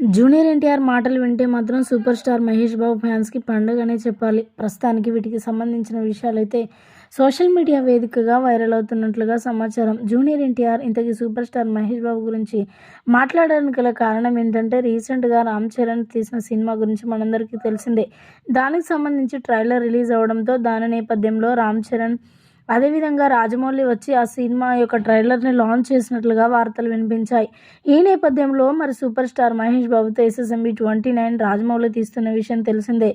Junior NTR మాటలు వింటే మాత్రం సూపర్ స్టార్ మహేష్ బాబు ఫ్యాన్స్కి పండుగనే చెప్పాలి. ప్రస్తుతానికి వీటికి సంబంధించిన విషయాలైతే సోషల్ మీడియా వేదికగా వైరల్ అవుతున్నట్లుగా సమాచారం. జూనియర్ ఎన్టీఆర్ ఇంతకీ సూపర్ స్టార్ మహేష్ బాబు గురించి మాట్లాడడానికి గల కారణం ఏంటంటే రీసెంట్గా రామ్ చరణ్ తీసిన సినిమా గురించి మనందరికీ తెలిసిందే. దానికి సంబంధించి ట్రైలర్ రిలీజ్ అవడంతో దాని నేపథ్యంలో రామ్ చరణ్ అదేవిధంగా రాజమౌళి వచ్చి ఆ సినిమా యొక్క ట్రైలర్ని లాంచ్ చేసినట్లుగా వార్తలు వినిపించాయి. ఈ నేపథ్యంలో మరి సూపర్ స్టార్ మహేష్ బాబుతో ఎస్ఎస్ఎంబి ట్వంటీ నైన్ రాజమౌళి తీస్తున్న విషయం తెలిసిందే.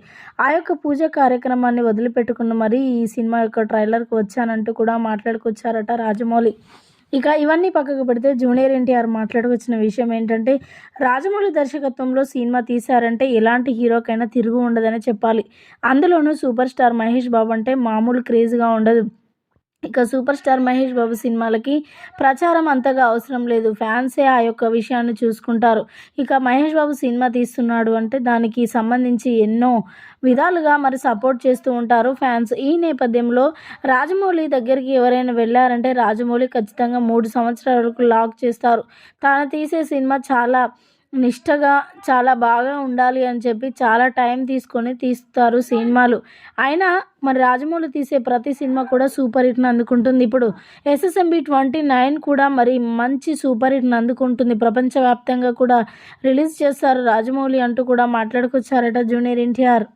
ఆ యొక్క పూజ కార్యక్రమాన్ని వదిలిపెట్టుకున్న మరి ఈ సినిమా యొక్క ట్రైలర్కి వచ్చానంటూ కూడా మాట్లాడుకొచ్చారట రాజమౌళి. ఇక ఇవన్నీ పక్కకు పెడితే జూనియర్ ఎన్టీఆర్ మాట్లాడుకొచ్చిన విషయం ఏంటంటే రాజమౌళి దర్శకత్వంలో సినిమా తీశారంటే ఎలాంటి హీరోకైనా తిరుగు ఉండదని చెప్పాలి. అందులోనూ సూపర్ స్టార్ మహేష్ బాబు అంటే మామూలు క్రేజ్గా ఉండదు. ఇక సూపర్ స్టార్ మహేష్ బాబు సినిమాలకి ప్రచారం అంతగా అవసరం లేదు. ఫ్యాన్సే ఆ యొక్క విషయాన్ని చూసుకుంటారు. ఇక మహేష్ బాబు సినిమా తీస్తున్నాడు అంటే దానికి సంబంధించి ఎన్నో విధాలుగా మరి సపోర్ట్ చేస్తూ ఉంటారు ఫ్యాన్స్. ఈ నేపథ్యంలో రాజమౌళి దగ్గరికి ఎవరైనా వెళ్ళారంటే రాజమౌళి ఖచ్చితంగా మూడు సంవత్సరాల వరకు లాక్ చేస్తారు. తాను తీసే సినిమా చాలా నిష్టగా చాలా బాగా ఉండాలి అని చెప్పి చాలా టైం తీసుకొని తీస్తారు సినిమాలు. అయినా మరి రాజమౌళి తీసే ప్రతి సినిమా కూడా సూపర్ హిట్ను అందుకుంటుంది. ఇప్పుడు ఎస్ఎస్ఎంబి ట్వంటీ నైన్ కూడా మరి మంచి సూపర్ హిట్ను అందుకుంటుంది. ప్రపంచవ్యాప్తంగా కూడా రిలీజ్ చేస్తారు రాజమౌళి అంటూ కూడా మాట్లాడుకొచ్చారట జూనియర్ ఎన్టీఆర్.